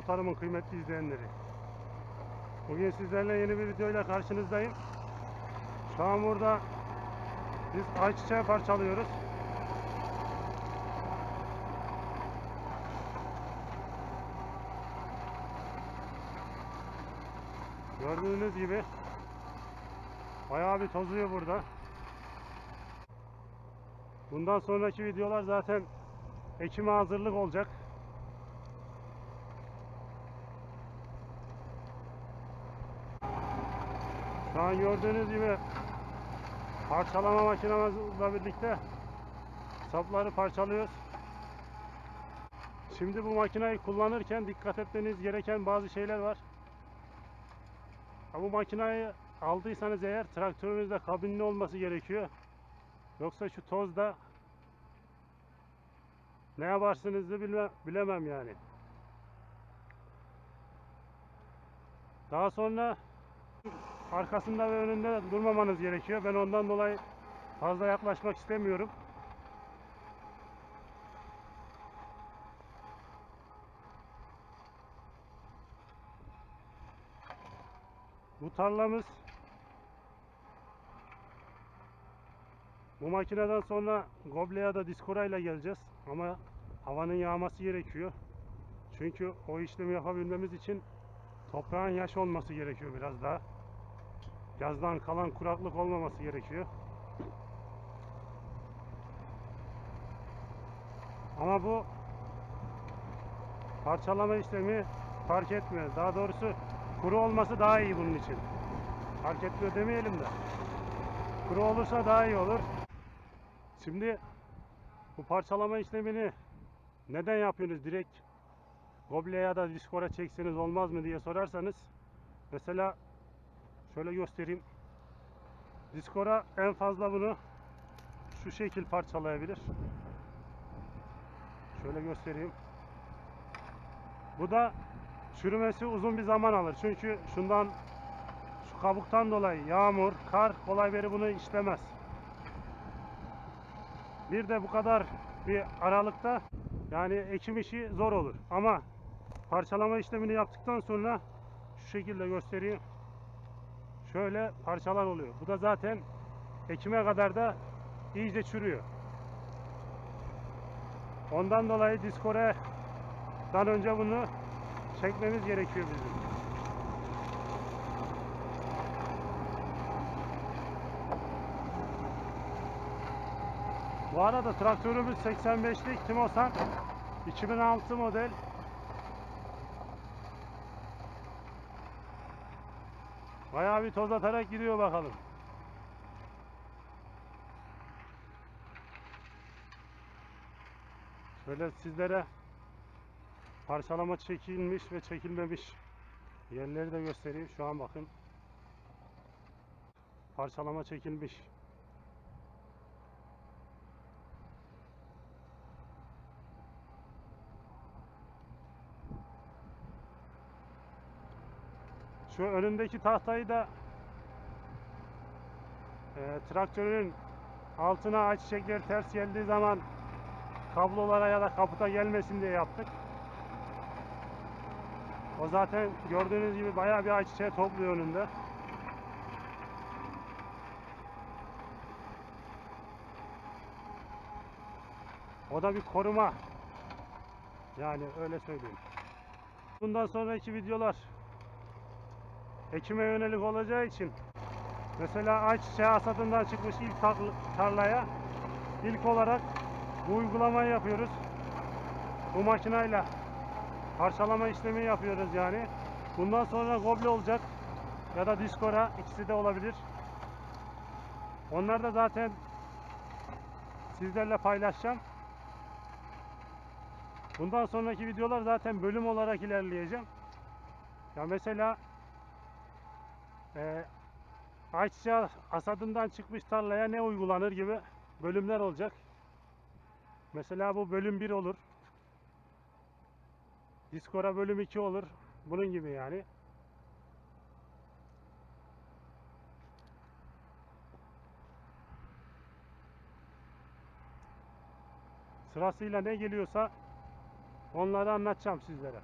Mutlu Tarım'ın kıymetli izleyenleri. Bugün sizlerle yeni bir videoyla karşınızdayım. Şu an burada biz ayçiçeği parçalıyoruz. Gördüğünüz gibi bayağı bir tozuyor burada. Bundan sonraki videolar zaten ekime hazırlık olacak. An gördüğünüz gibi parçalama makinemizle birlikte sapları parçalıyoruz. Şimdi bu makineyi kullanırken dikkat etmeniz gereken bazı şeyler var. Bu makineyi aldıysanız eğer traktörünüzde kabinli olması gerekiyor. Yoksa şu tozda ne yaparsınız da bilme, bilemem yani. Daha sonra arkasında ve önünde durmamanız gerekiyor. Ben ondan dolayı fazla yaklaşmak istemiyorum. Bu tarlamız bu makineden sonra Goble ya da Diskora ile geleceğiz. Ama havanın yağması gerekiyor. Çünkü o işlemi yapabilmemiz için toprağın yaş olması gerekiyor biraz daha. Yazdan kalan kuraklık olmaması gerekiyor. Ama bu parçalama işlemi fark etmiyor. Daha doğrusu kuru olması daha iyi bunun için. Fark etmiyor demeyelim de. Kuru olursa daha iyi olur. Şimdi bu parçalama işlemini neden yapıyorsunuz? Direkt Goble ya da Discord'a çekseniz olmaz mı diye sorarsanız mesela şöyle göstereyim. Discord'a en fazla bunu şu şekil parçalayabilir. Şöyle göstereyim. Bu da çürümesi uzun bir zaman alır. Çünkü şundan şu kabuktan dolayı yağmur, kar kolay beri bunu işlemez. Bir de bu kadar bir aralıkta yani ekim işi zor olur. Ama parçalama işlemini yaptıktan sonra şu şekilde göstereyim. Şöyle parçalar oluyor. Bu da zaten ekime kadar da iyice çürüyor. Ondan dolayı Diskore'dan önce bunu çekmemiz gerekiyor bizim. Bu arada traktörümüz 85'lik Timosan 2006 model. Bayağı bir toz atarak gidiyor bakalım. Şöyle sizlere parçalama çekilmiş ve çekilmemiş yerleri de göstereyim. Şu an bakın. Parçalama çekilmiş. Şu önündeki tahtayı da e, traktörün altına ayçiçekleri ters geldiği zaman kablolara ya da kaputa gelmesin diye yaptık. O zaten gördüğünüz gibi bayağı bir ayçiçeği topluyor önünde. O da bir koruma. Yani öyle söyleyeyim. Bundan sonraki videolar ekime yönelik olacağı için mesela ayçiçeği hasadından çıkmış ilk tar- tarlaya ilk olarak bu uygulamayı yapıyoruz. Bu makineyle parçalama işlemi yapıyoruz yani. Bundan sonra goble olacak ya da diskora ikisi de olabilir. Onlar da zaten sizlerle paylaşacağım. Bundan sonraki videolar zaten bölüm olarak ilerleyeceğim. Ya mesela e, ayçiçeği hasadından çıkmış tarlaya ne uygulanır gibi bölümler olacak. Mesela bu bölüm 1 olur. Diskora bölüm 2 olur. Bunun gibi yani. Sırasıyla ne geliyorsa onları anlatacağım sizlere.